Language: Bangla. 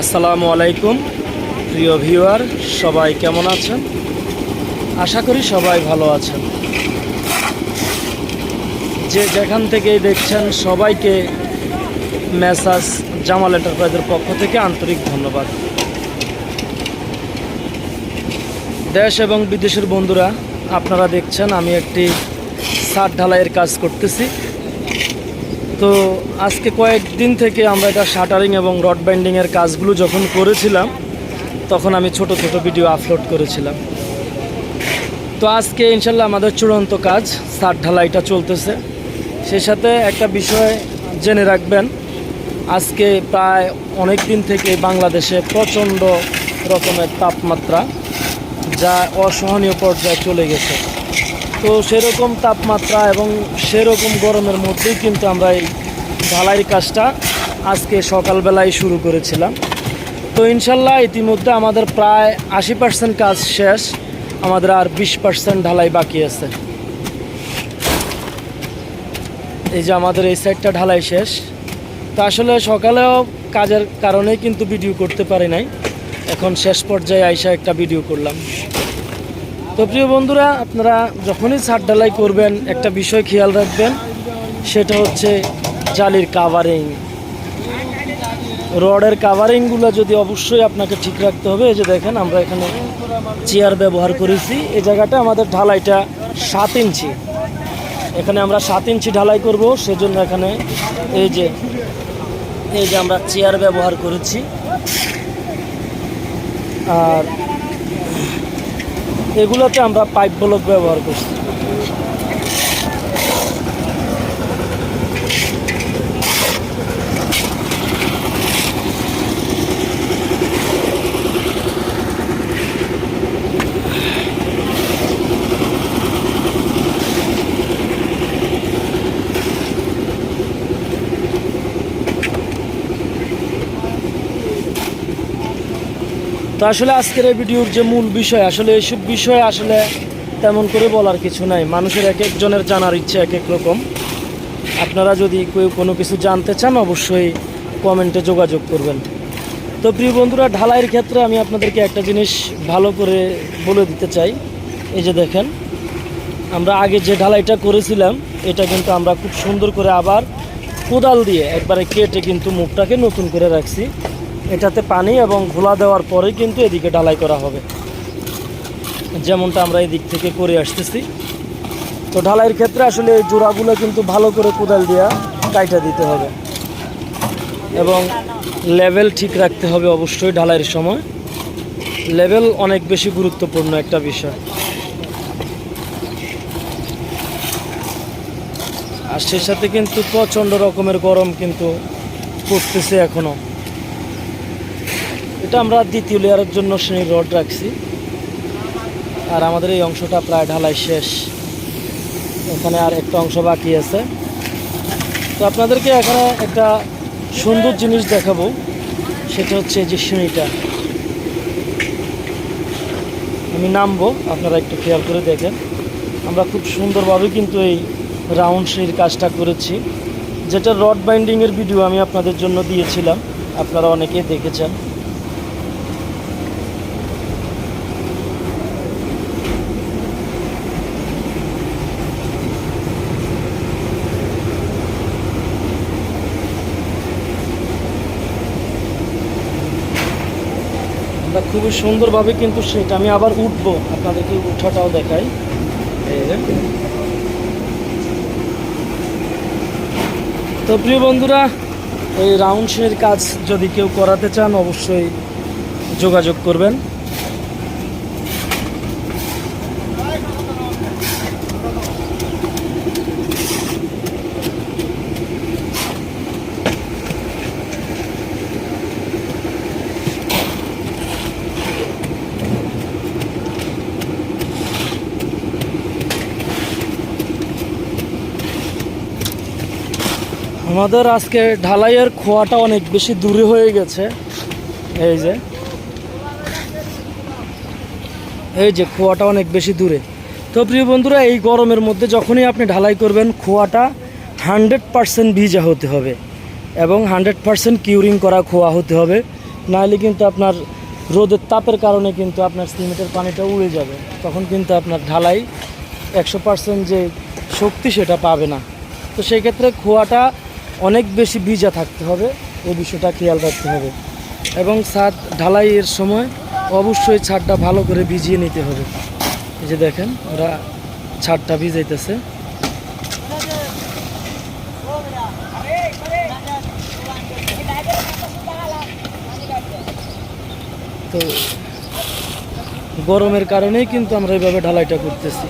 আসসালামু আলাইকুম, প্রিয় ভিউয়ার, সবাই কেমন আছেন? আশা করি সবাই ভালো আছেন। যে যেখান থেকেই দেখছেন, সবাইকে মেসাজ জামাল এন্টারপ্রাইজের পক্ষ থেকে আন্তরিক ধন্যবাদ। দেশ এবং বিদেশের বন্ধুরা, আপনারা দেখছেন, আমি একটি সার ঢালাইয়ের কাজ করতেছি। তো আজকে কয়েকদিন থেকে আমরা এটা শাটারিং এবং রড বাইন্ডিংয়ের কাজগুলো যখন করেছিলাম, তখন আমি ছোট ছোট ভিডিও আপলোড করেছিলাম। তো আজকে ইনশাল্লাহ আমাদের চূড়ান্ত কাজ, সার ঢালাইটা চলতেছে। সেই সাথে একটা বিষয় জেনে রাখবেন, আজকে প্রায় অনেক দিন থেকে বাংলাদেশে প্রচণ্ড রকমের তাপমাত্রা, যা অসহনীয় পর্যায়ে চলে গেছে। তো সেরকম তাপমাত্রা এবং সেরকম গরমের মধ্যেই কিন্তু আমরা এই ঢালাইয়ের কাজটা আজকে সকালবেলায় শুরু করেছিলাম। তো ইনশাল্লাহ ইতিমধ্যে আমাদের প্রায় আশি পার্সেন্ট কাজ শেষ, আমাদের আর বিশ পার্সেন্ট ঢালাই বাকি আছে। এই যে আমাদের এই সাইডটা ঢালাই শেষ। তো আসলে সকালেও কাজের কারণেই কিন্তু ভিডিও করতে পারি নাই। এখন শেষ পর্যায়ে আইসা একটা ভিডিও করলাম। তো প্রিয় বন্ধুরা, আপনারা যখনই ছাদ ঢালাই করবেন, একটা বিষয় খেয়াল রাখবেন, সেটা হচ্ছে জালির কাভারিং রডের কাভারিংগুলো যদি অবশ্যই আপনাকে ঠিক রাখতে হবে, এই যে দেখেন, আমরা এখানে চেয়ার ব্যবহার করেছি। এই জায়গাটা আমাদের ঢালাইটা সাত ইঞ্চি। এখানে আমরা সাত ইঞ্চি ঢালাই করব, সেজন্য এখানে এই যে এই যে আমরা চেয়ার ব্যবহার করেছি। আর এগুলোতে আমরা পাইপ ব্লক ব্যবহার করছি। তো আসলে আজকের এই ভিডিওর যে মূল বিষয়, আসলে এইসব বিষয় আসলে তেমন করে বলার কিছু নাই। মানুষের এক একজনের জানার ইচ্ছে এক এক রকম। আপনারা যদি কেউ কোনো কিছু জানতে চান, অবশ্যই কমেন্টে যোগাযোগ করবেন। তো প্রিয় বন্ধুরা, ঢালাইয়ের ক্ষেত্রে আমি আপনাদেরকে একটা জিনিস ভালো করে বলে দিতে চাই। এই যে দেখেন, আমরা আগে যে ঢালাইটা করেছিলাম, এটা কিন্তু আমরা খুব সুন্দর করে আবার কোদাল দিয়ে একবারে কেটে কিন্তু মুখটাকে নতুন করে রাখছি। এটাতে পানি এবং ঘোলা দেওয়ার পরেই কিন্তু এদিকে ঢালাই করা হবে। যেমনটা আমরা এদিক থেকে করে আসতেছি। তো ঢালাইয়ের ক্ষেত্রে আসলে এই জোড়াগুলো কিন্তু ভালো করে কোদাল দিয়া কাইটা দিতে হবে। এবং লেভেল ঠিক রাখতে হবে অবশ্যই ঢালাইয়ের সময়। লেভেল অনেক বেশি গুরুত্বপূর্ণ একটা বিষয়। আর সেই সাথে কিন্তু প্রচণ্ড রকমের গরম কিন্তু পড়তেছে এখনও এটা আমরা দ্বিতীয় লেয়ারের জন্য শ্রেণির রড রাখছি। আর আমাদের এই অংশটা প্রায় ঢালাই শেষ। এখানে আর একটা অংশ বাকি আছে। তো আপনাদেরকে এখানে একটা সুন্দর জিনিস দেখাবো। সেটা হচ্ছে যে শ্রেণীটা। আমি নামবো, আপনারা একটু খেয়াল করে দেখেন। আমরা খুব সুন্দরভাবে কিন্তু এই রাউন্ড শ্রেণির কাজটা করেছি। যেটা রড বাইন্ডিংয়ের ভিডিও আমি আপনাদের জন্য দিয়েছিলাম। আপনারা অনেকেই দেখেছেন। আমরা খুবই সুন্দরভাবে কিন্তু সেটা আমি আবার উঠব। আপনাদেরকে উঠাটাও দেখাই। তো প্রিয় বন্ধুরা, এই রাউন্ড শের কাজ যদি কেউ করাতে চান, অবশ্যই যোগাযোগ করবেন। আমাদের আজকে ঢালাইয়ের খোয়াটা অনেক বেশি দূরে হয়ে গেছে। এই যে। এই যে খোয়াটা অনেক বেশি দূরে। তো প্রিয় বন্ধুরা, এই গরমের মধ্যে যখনই আপনি ঢালাই করবেন, খোয়াটা হান্ড্রেড পারসেন্ট ভিজা হতে হবে এবং হান্ড্রেড পারসেন্ট কিউরিং করা খোয়া হতে হবে। নাহলে কিন্তু আপনার রোদের তাপের কারণে কিন্তু আপনার সিমেন্টের পানিটা উড়ে যাবে। তখন কিন্তু আপনার ঢালাই একশো পার্সেন্ট যে শক্তি সেটা পাবে না। তো সেই ক্ষেত্রে খোয়াটা অনেক বেশি ভিজা থাকতে হবে, এই বিষয়টা খেয়াল রাখতে হবে। এবং ছাদ ঢালাইয়ের সময় অবশ্যই ছাদটা ভালো করে ভিজিয়ে নিতে হবে। এই যে দেখেন, ওরা ছাদটা ভিজাইতেছে। তো গরমের কারণেই কিন্তু আমরা এইভাবে ঢালাইটা করতেছি।